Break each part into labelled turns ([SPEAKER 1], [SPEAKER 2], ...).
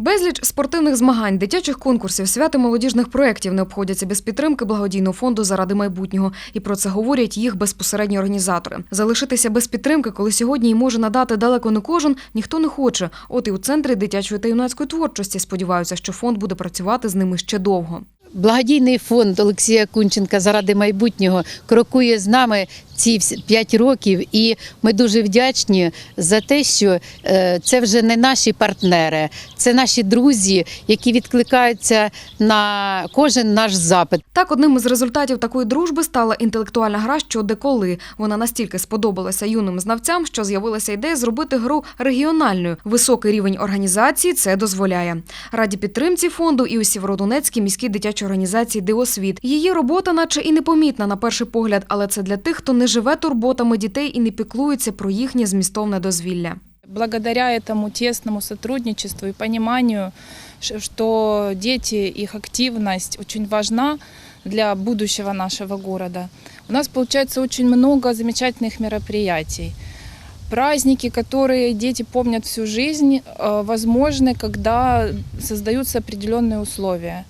[SPEAKER 1] Безліч спортивних змагань, дитячих конкурсів, свят молодіжних проєктів не обходяться без підтримки благодійного фонду заради майбутнього. І про це говорять їх безпосередні організатори. Залишитися без підтримки, коли сьогодні й може надати далеко не кожен, ніхто не хоче. От і у центрі дитячої та юнацької творчості сподіваються, що фонд буде працювати з ними ще довго.
[SPEAKER 2] Благодійний фонд Олексія Кунченка заради майбутнього крокує з нами ці всі п'ять років, і ми дуже вдячні за те, що е, це вже не наші партнери, це наші друзі, які відкликаються на кожен наш запит.
[SPEAKER 1] Так, одним із результатів такої дружби стала інтелектуальна гра «Що де коли». Вона настільки сподобалася юним знавцям, що з'явилася ідея зробити гру регіональною. Високий рівень організації це дозволяє. Раді підтримці фонду і у Сєвєродонецькій міській дитячій організації Диосвіт. Її робота, наче і непомітна на перший погляд, але це для тих, хто не живе турботами дітей і не піклується про їхнє змістовне дозвілля.
[SPEAKER 3] Благодаря этому тесному сотрудничеству и пониманию, ш- что дети, их активность очень важна для будущего нашего города, у нас получается очень много замечательных мероприятий. Праздники, которые дети помнят всю жизнь, э, возможны, когда создаются определенные условия.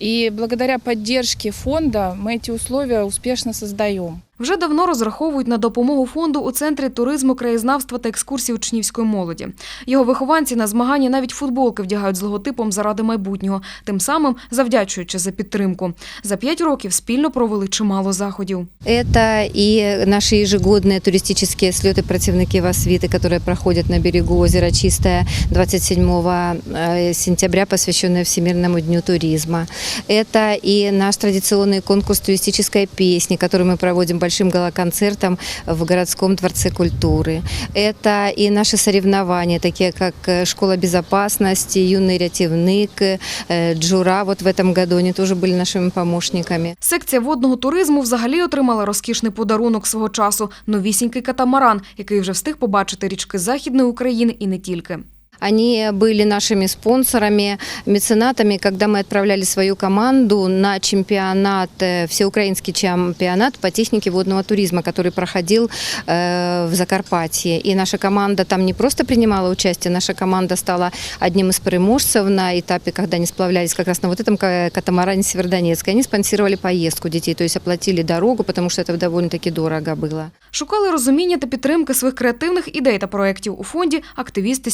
[SPEAKER 3] И благодаря поддержке фонда мы эти условия успешно создаем.
[SPEAKER 1] Вже давно розраховують на допомогу фонду у центрі туризму, краєзнавства та екскурсій учнівської молоді. Його вихованці на змагання навіть футболки вдягають з логотипом заради майбутнього, тим самим завдячуючи за підтримку. За п'ять років спільно провели чимало заходів.
[SPEAKER 4] Это и наши ежегодные туристические слеты противники Васвиты, которые проходят на берегу озера Чистое 27 э, сентября, посвященные Всемирному дню туризма. Это и наш традиционный конкурс туристической песни, который мы проводим большим галоконцертом в городском дворце культуры. Это и наши соревнования, такие как э, школа безопасности, юный рятивник, э, Джура. Вот в этом году они тоже были нашими помощниками.
[SPEAKER 1] Секція водного туризму взагалі отримала розкішний подарунок свого часу новісінький катамаран, який вже встиг побачити річки Західної України і не тільки.
[SPEAKER 4] Они были нашими спонсорами, меценатами, когда мы отправляли свою команду на чемпионат, э, всеукраинский чемпионат по технике водного туризма, который проходил э, в Закарпатье. И наша команда там не просто принимала участие, наша команда стала одним из переможцев на этапе, когда они сплавлялись как раз на вот этом ка- катамаране Северодонецка. Они спонсировали поездку детей, то есть оплатили дорогу, потому что это довольно-таки дорого было.
[SPEAKER 1] Шукали розуміння та підтримки своїх креативних ідей та проєктів у фонді активісти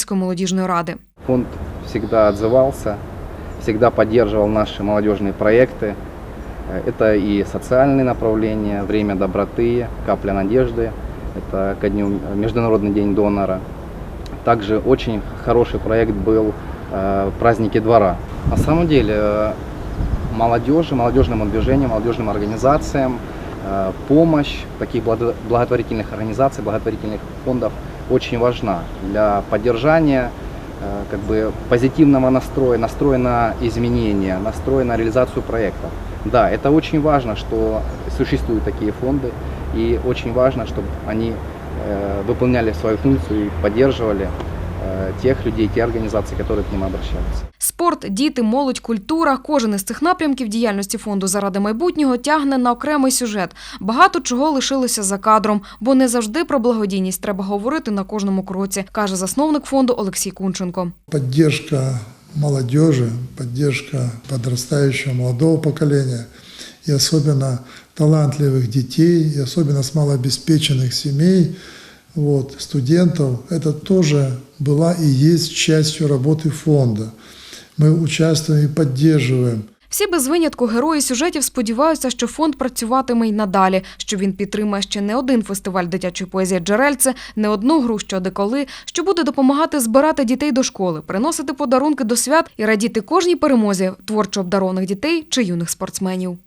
[SPEAKER 1] Сєвєродонецької молодіжної ради.
[SPEAKER 5] Фонд всегда отзывался, всегда поддерживал наши молодежные проекты. Э, Это и социальные направления, время доброты, капля надежды. Это ко дню Международный день донора. Также очень хороший проект был э, праздники двора. На самом деле э, молодежи, молодежному движению, молодежным организациям э, помощь таких благо- благотворительных организаций, благотворительных фондов очень важна для поддержания э, как бы позитивного настроя, настроя на изменения, настроя на реализацию проектов. Да, это очень важно, что существуют такие фонды, и очень важно, чтобы они э, выполняли свою функцию и поддерживали э, тех людей, те организации, которые к ним обращаются.
[SPEAKER 1] Спорт, діти, молодь, культура кожен із цих напрямків діяльності фонду заради майбутнього тягне на окремий сюжет. Багато чого лишилося за кадром, бо не завжди про благодійність треба говорити на кожному кроці, каже засновник фонду Олексій Кунченко.
[SPEAKER 6] поддержка молодежи, поддержка подрастающего молодого поколения и особенно талантливых детей, и особенно с малообеспеченных семей, вот, студентов, это тоже была и есть частью работы фонда. Мы участвуем и поддерживаем
[SPEAKER 1] Всі без винятку герої сюжетів сподіваються, що фонд працюватиме й надалі, що він підтримає ще не один фестиваль дитячої поезії Джерельце, не одну гру що деколи, що буде допомагати збирати дітей до школи, приносити подарунки до свят і радіти кожній перемозі творчо обдарованих дітей чи юних спортсменів.